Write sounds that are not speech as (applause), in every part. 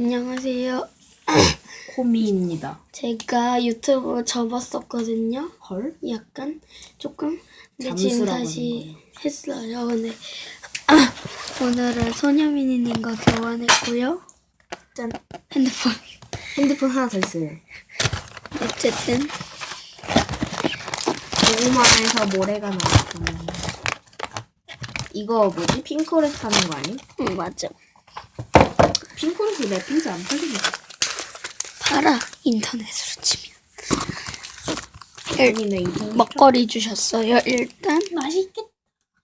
안녕하세요. (coughs) 코미입니다. 제가 유튜브 접었었거든요. 헐? 약간 조금. 근데 지금 잠수라고 다시 했어요. 아, (coughs) 오늘은 소녀미니님과 교환했고요. 짠 핸드폰. 핸드폰 하나 더 있어요. 어쨌든 고구마에서 모래가 나왔거든요. 이거 뭐지? 핑크랩 하는 거 아니? 응 맞아. 핑크랩이 랩핑지 안 팔리네. 팔아 인터넷으로 치면. 아니, 나 인터넷 먹거리 주셨어요. 일단 맛있겠다.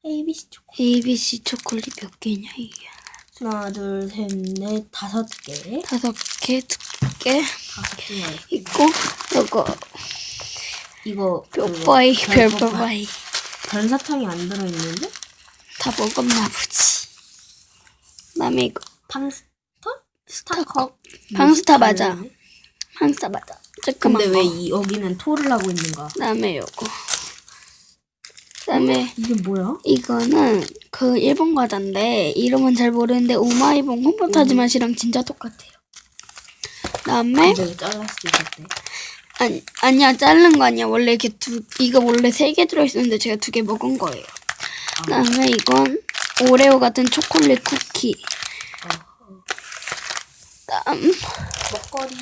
ABC 초코. ABC 초콜릿 몇 개냐 이게. 하나, 둘, 셋, 넷, 다섯 개. 다섯 개, 두 개 다섯 개가 있고. 요거 이거 뼈빠이, 그거 별- 별빠이 별 사탕이 안 들어있는데? 다 먹었나 보지. 그다음에 이거 탕스터? 스타컵? 방스타 맞아. 항상 맞아. 조그만 근데 거. 왜 이, 여기는 토를 하고 있는가? 그다음에 요거. 그다음에 이게 뭐야? 이거는 그 일본 과자인데 이름은 잘 모르는데 우마이봉 홈포타즈 맛이랑 진짜 똑같아요. 그다음에 근데 왜 잘랐을 때 있었대? 아니 아니야 자른 거 아니야. 원래 이렇게 두 이거 원래 세 개 들어 있었는데 제가 두 개 먹은 거예요. 그다음에 이건 오레오 같은 초콜릿 쿠키. 먹거리.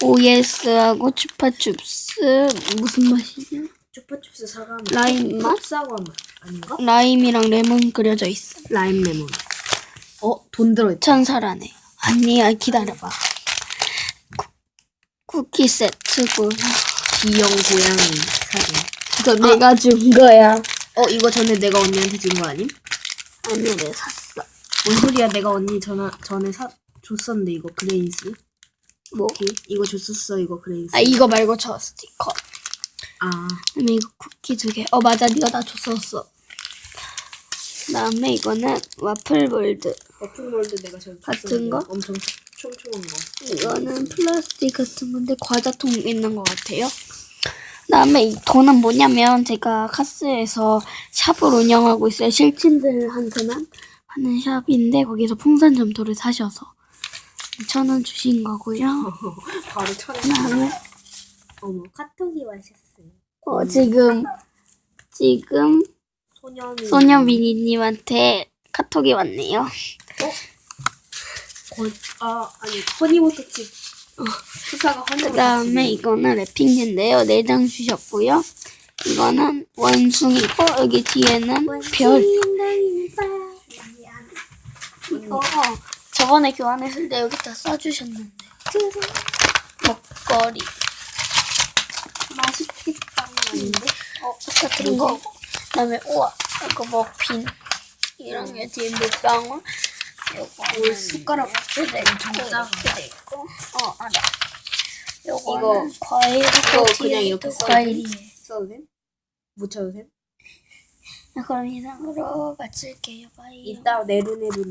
OS하고 추파춥스 무슨 맛이냐? chupa춥스 사과 맛. 라임 맛? 사과 맛 아닌가? 라임이랑 레몬 그려져 있어. 라임 레몬. 어, 돈 들어있다. 천사라네. 아니야 기다려봐. 쿠, 쿠키 세트고. 귀여운 고양이 사진. 이거 내가 준 거야. 어, 이거 전에 내가 언니한테 준 거 아님? 아니야 내가 샀어. 뭔 소리야? 내가 언니 전화, 전에 사, 줬었는데 이거 그레인스. 뭐? 오케이. 이거 줬었어 이거 그레인스. 아 이거 말고 저 스티커. 아, 그다음에 이거 쿠키 두 개. 어 맞아 네가 다 줬었어. 그다음에 이거는 와플 볼드. 버플월드 내가 전 같은 거? 엄청 촘촘한 거. 이거는 플라스틱 같은 건데 과자통 있는 것 같아요. 그다음에 이 돈은 뭐냐면 제가 카스에서 샵을 운영하고 있어요. 실친들한테만 하는 샵인데 거기서 풍선 점토를 사셔서 2천 원 주신 거고요. (laughs) 바로 천원. 그다음에 어머, 카톡이 와셨어요. 어, 지금 지금. 소녀 미니님한테 카톡이 왔네요. 거, 아, 아니, 허니버터 칩. 어, 수사가 허니버터칩. 그다음에 이거는 랩핑인데요. 네장 주셨고요. 이거는 원숭이고 여기 뒤에는 별. 이거 저번에 교환했을 때 여기다 써주셨는데 먹거리 맛있겠다. 아닌데? 어 똑같은 거 그 다음에 우와 이거 머핀 이런 게 뒤에 물방울 요거 오, 숟가락 돼 엄청 작아. 있고 어 알아 이거, 과일 이거 그냥 이렇게 써도? 과일이에요 써도 돼? 묻혀도 돼? 그럼 이상으로 마칠게요 바이 이따 내루내루